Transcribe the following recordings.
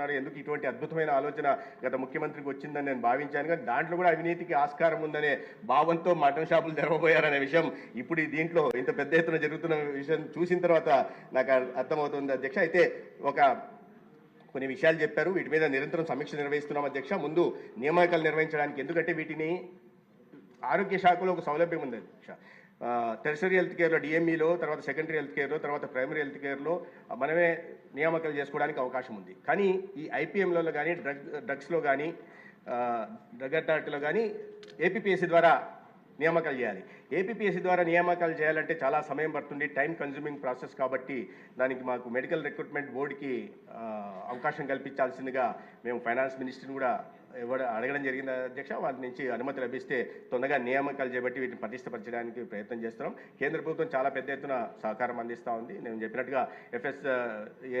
ఉన్నారు ఎందుకు ఇటువంటి అద్భుతమైన ఆలోచన గత ముఖ్యమంత్రికి వచ్చిందని నేను భావించాను. కానీ దాంట్లో కూడా అవినీతికి ఆస్కారం ఉందనే భావంతో మటన్ షాపులు తెరవబోయారనే విషయం ఇప్పుడు దీంట్లో ఇంత పెద్ద ఎత్తున జరుగుతున్న విషయం చూసిన తర్వాత నాకు అర్థమవుతుంది అధ్యక్ష. అయితే ఒక కొన్ని విషయాలు చెప్పారు. వీటి మీద నిరంతరం సమీక్ష నిర్వహిస్తున్నాం అధ్యక్ష. ముందు నియామకాలు నిర్వహించడానికి ఎందుకంటే వీటిని ఆరోగ్య శాఖలో ఒక సౌలభ్యం ఉంది అధ్యక్ష. టెరిసరీ హెల్త్ కేర్లో డిఎంఈలో తర్వాత సెకండరీ హెల్త్ కేర్లో తర్వాత ప్రైమరీ హెల్త్ కేర్లో మనమే నియామకాలు చేసుకోవడానికి అవకాశం ఉంది. కానీ ఈ ఐపీఎంలలో కానీ డ్రగ్ డ్రగ్స్లో కానీ డ్రగ్ అథారిటీలో కానీ ఏపీపీఎస్సీ ద్వారా నియామకాలు చేయాలి. ఏపీపీఎస్సీ ద్వారా నియామకాలు చేయాలంటే చాలా సమయం పడుతుంది టైం కన్జ్యూమింగ్ ప్రాసెస్ కాబట్టి దానికి మాకు మెడికల్ రిక్రూట్మెంట్ బోర్డుకి అవకాశం కల్పించాల్సిందిగా మేము ఫైనాన్స్ మినిస్టర్ని కూడా ఇవ్వడం అడగడం జరిగింది అధ్యక్ష. వాళ్ళ నుంచి అనుమతి లభిస్తే తొందరగా నియామకాలు చేపట్టి వీటిని పటిష్టపరచడానికి ప్రయత్నం చేస్తున్నాం. కేంద్ర ప్రభుత్వం చాలా పెద్ద ఎత్తున సహకారం అందిస్తూ ఉంది. నేను చెప్పినట్టుగా FS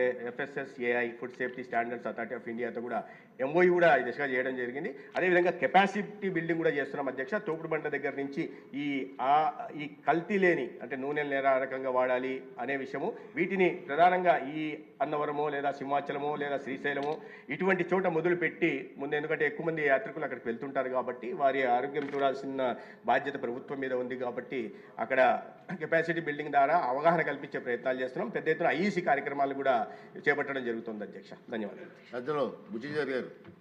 A FSS AI food safety standards authority of ఇండియాతో కూడా ఎంఓయూ కూడా ఈ దిశగా చేయడం జరిగింది. అదేవిధంగా కెపాసిటీ బిల్డింగ్ కూడా చేస్తున్నాం అధ్యక్ష. తోపుడు బండ దగ్గర నుంచి ఈ ఆ ఈ కల్తీ లేని అంటే నూనెలు నేర రకంగా వాడాలి అనే విషయము వీటిని ప్రధానంగా ఈ అన్నవరము లేదా సింహాచలము లేదా శ్రీశైలమో ఇటువంటి చోట మొదలుపెట్టి ముందు ఎందుకంటే ఎక్కువ మంది యాత్రికులు అక్కడికి వెళ్తుంటారు కాబట్టి వారి ఆరోగ్యం చూడాల్సిన బాధ్యత ప్రభుత్వం మీద ఉంది కాబట్టి అక్కడ కెపాసిటీ బిల్డింగ్ ద్వారా అవగాహన కల్పించే ప్రయత్నాలు చేస్తున్నాం. పెద్ద ఎత్తున ఐఈసీ కార్యక్రమాలు కూడా చేపట్టడం జరుగుతుంది అధ్యక్ష. ధన్యవాదాలు. పెద్దలు గారు.